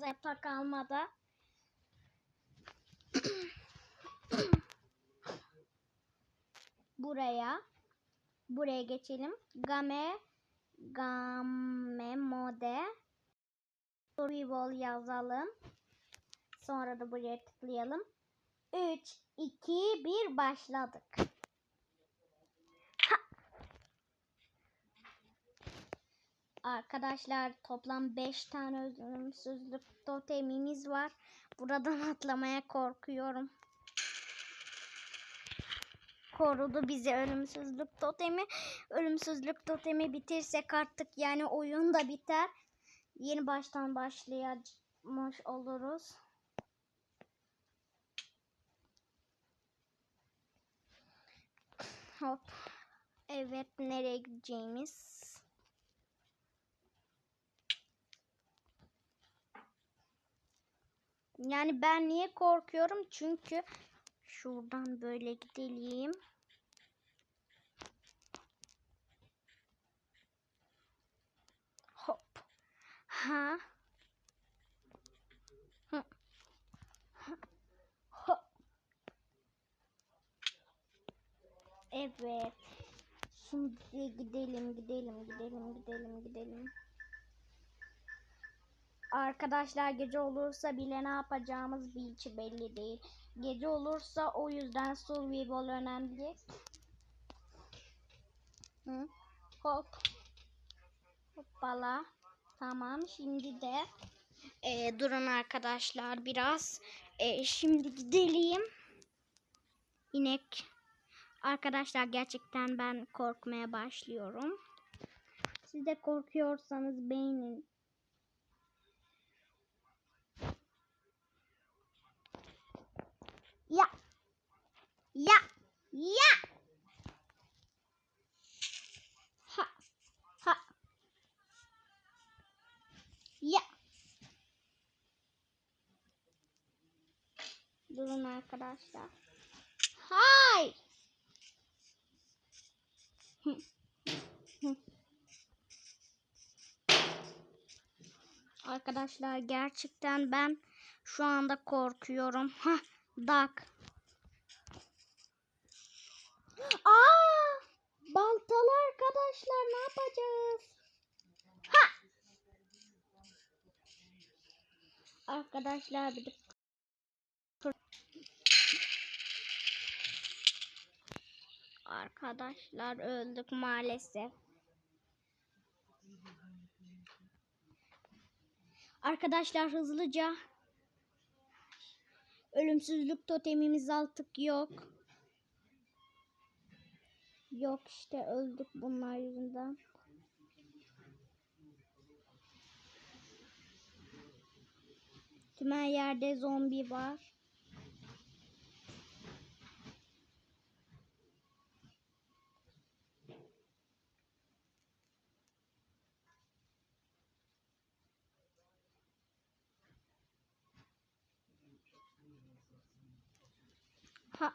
başlayacağız yatak almada. Buraya. Buraya geçelim. Game Game Mode Survival yazalım. Sonra da buraya tıklayalım. 3, 2, 1 başladık. Arkadaşlar toplam 5 tane ölümsüzlük totemimiz var. Buradan atlamaya korkuyorum. Korudu bizi ölümsüzlük totemi. Ölümsüzlük totemi bitirsek artık yani oyun da biter. Yeni baştan başlayamış oluruz. Hop. Evet nereye gideceğimiz? Yani ben niye korkuyorum? Çünkü şuradan böyle gidelim. Hop. Ha. Evet. Şimdi gidelim, gidelim, gidelim, gidelim, gidelim. Arkadaşlar gece olursa bile ne yapacağımız hiç belli değil. Gece olursa o yüzden survival önemli. Hı? Hop. Hoppala. Tamam şimdi de e, durun arkadaşlar biraz. E, şimdi gidelim. İnek. Arkadaşlar gerçekten ben korkmaya başlıyorum. Siz de korkuyorsanız beğenin. Ya. Ya. Ya. Ha. Ha. Ya. Durun arkadaşlar. Hay. Arkadaşlar gerçekten ben şu anda korkuyorum. Ha, dak. Aa! Baltalı arkadaşlar ne yapacağız? Ha! Arkadaşlar bir Arkadaşlar öldük maalesef. Arkadaşlar hızlıca ölümsüzlük totemimiz artık yok. Yok işte öldük bunlar yüzünden. Tüm her yerde zombi var. Ha.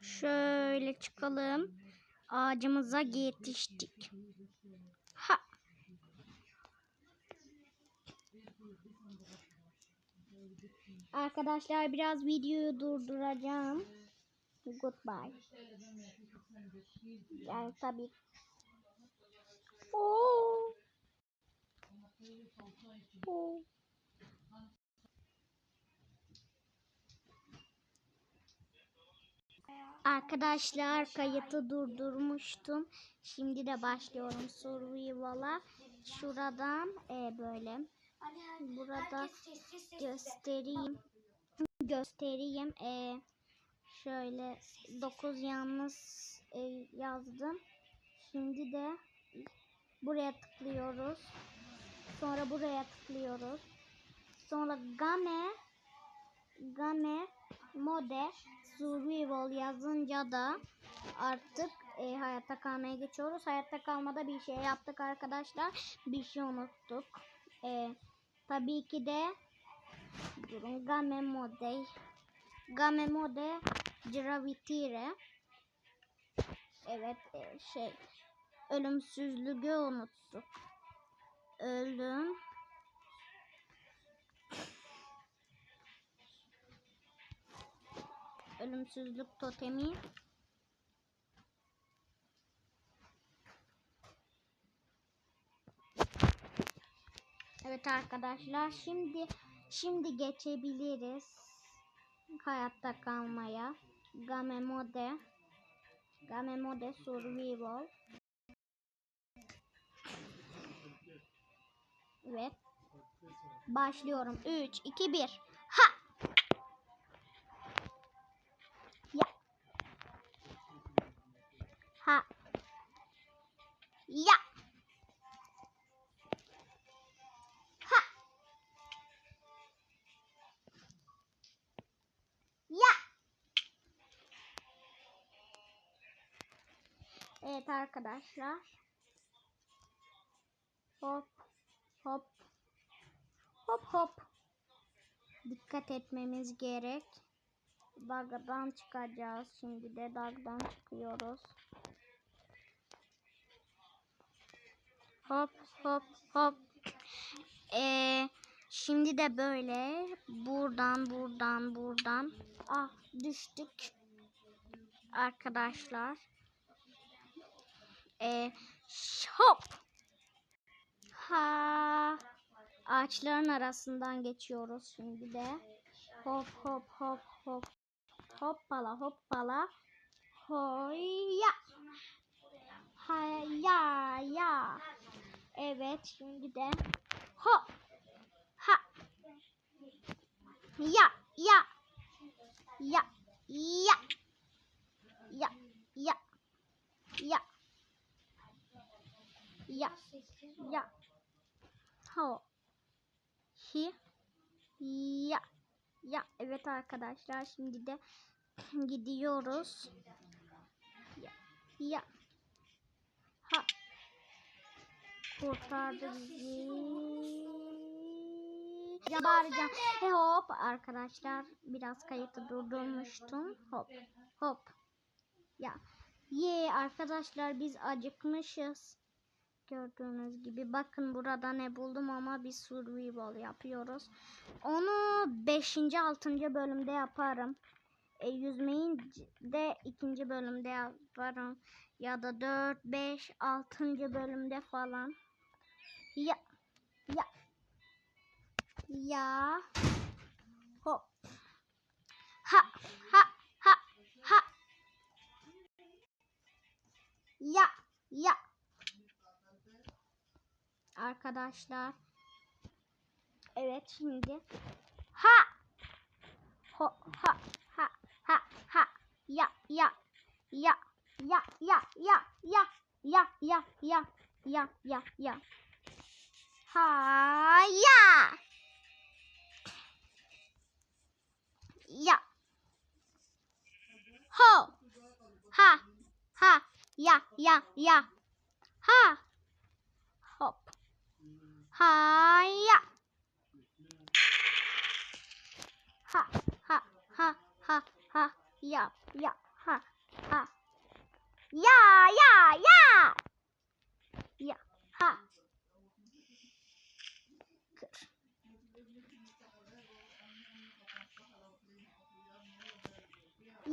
Şöyle çıkalım. Ağacımıza yetiştik. Ha. Arkadaşlar biraz videoyu durduracağım. Goodbye. Yani tabii. Oo. Oo. Arkadaşlar kayıtı durdurmuştum. Şimdi de başlıyorum survival'a. Şuradan e, böyle burada göstereyim. Göstereyim. E, şöyle 9 yalnız e, yazdım. Şimdi de buraya tıklıyoruz. Sonra buraya tıklıyoruz. Sonra game game mode survival yazınca da artık e, hayatta kalmaya geçiyoruz. Hayatta kalmada bir şey yaptık arkadaşlar. Bir şey unuttuk. E, tabii ki de durun game mode game mode gravitire evet e, şey ölümsüzlüğü unuttuk. Ölüm ölümsüzlük totemi Evet arkadaşlar şimdi şimdi geçebiliriz hayatta kalmaya. Game mode Game mode survival Evet. Başlıyorum. 3 2 1. Ha. Ya. Ha. Ya. Evet arkadaşlar. Hop. Hop. Hop hop. Dikkat etmemiz gerek. Dağdan çıkacağız. Şimdi de dağdan çıkıyoruz. Hop hop hop. Ee, şimdi de böyle buradan buradan buradan ah düştük arkadaşlar. Ee, hop. Ha. Ağaçların arasından geçiyoruz şimdi de. Hop hop hop hop. Hoppala hoppala. Hoya. Haya ya. Evet şimdi de hop. Ha. Ya ya. Ya ya. Ya ya. Ya. Ya. Ya. Ho. Hi. Ya. Ya. Evet arkadaşlar şimdi de gidiyoruz. Ya. Ya. Ha. Kurtardı bizi. Bağıracağım. He hop arkadaşlar biraz kayıtı durdurmuştum. Hop. Hop. Ya. Ye arkadaşlar biz acıkmışız. Gördüğünüz gibi bakın burada ne buldum ama bir survival yapıyoruz. Onu 5. 6. bölümde yaparım. E, yüzmeyi de ikinci bölümde yaparım. Ya da 4, 5, 6. bölümde falan. Ya. Ya. Ya. Hop. Ha. Ha. Ha. Ha. Ya. Ya arkadaşlar. Evet şimdi ha ho ha ha ha ha ya ya ya ya ya ya ya ya ya ya ya ya ya 哈呀。呀。吼哈哈呀呀呀哈吼哈呀。哈哈哈哈哈呀呀哈哈。呀呀呀。呀哈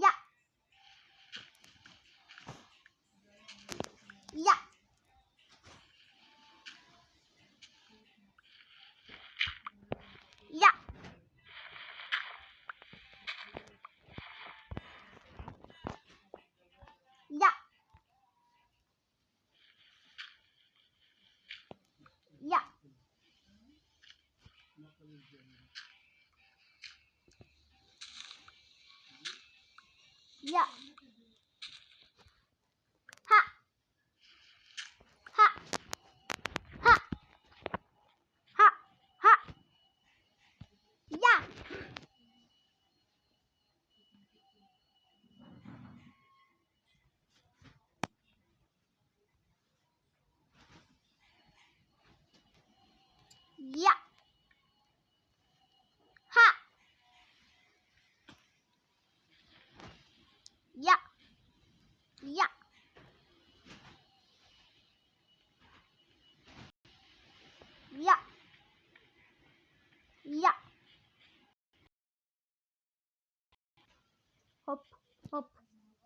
dạ. Dạ. Dạ. Dạ. Dạ. 呀，哈，哈，哈，哈，哈，呀，呀。Hop hop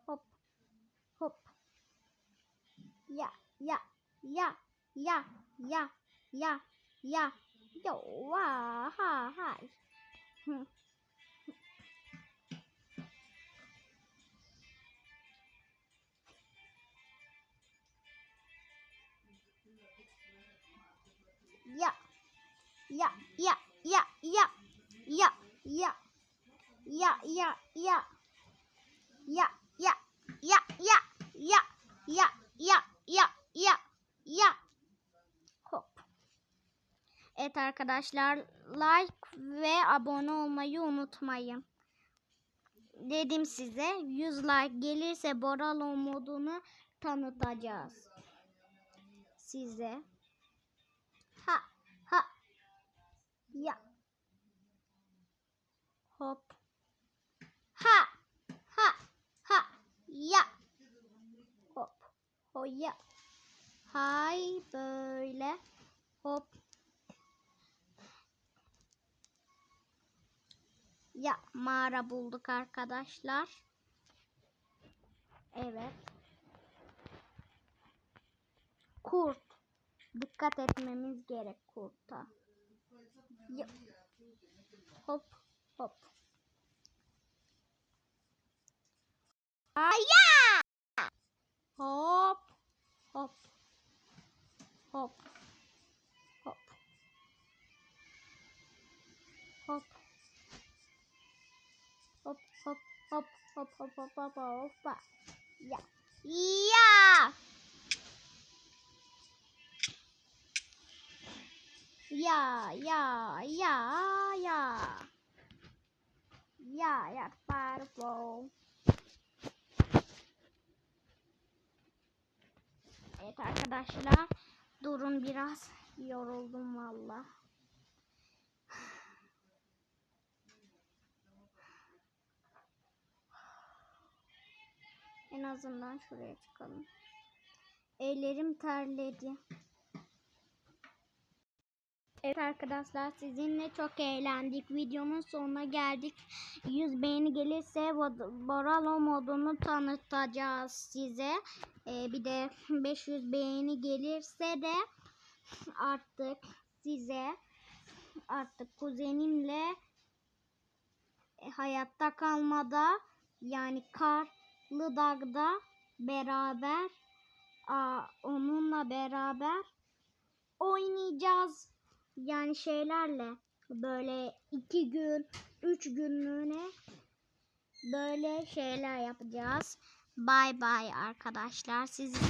hop hop ya ya ya ya ya ya ya yo wa ha ha Hı. ya ya ya ya ya ya ya ya ya ya ya ya ya ya ya ya ya ya ya hop Evet arkadaşlar like ve abone olmayı unutmayın. Dedim size 100 like gelirse Boralo modunu tanıtacağız. Size. Ha ha ya hop ha ha ya hop hoya hay böyle. Hop. Ya mağara bulduk arkadaşlar. Evet. Kurt. Dikkat etmemiz gerek kurta. Ya. hop hop hop hop hop hop hop hop. Ya. Ya. Ya, ya, ya, ya. Ya, ya, purple. Evet arkadaşlar. Durun biraz. Yoruldum valla. En azından şuraya çıkalım. Ellerim terledi. Evet arkadaşlar sizinle çok eğlendik. Videonun sonuna geldik. 100 beğeni gelirse Boralo modunu tanıtacağız size. Ee, bir de 500 beğeni gelirse de artık size artık kuzenimle e, hayatta kalmada yani Karlı Dağ'da beraber aa, onunla beraber oynayacağız. Yani şeylerle böyle iki gün, üç günlüğüne böyle şeyler yapacağız. Bay bay arkadaşlar. Sizi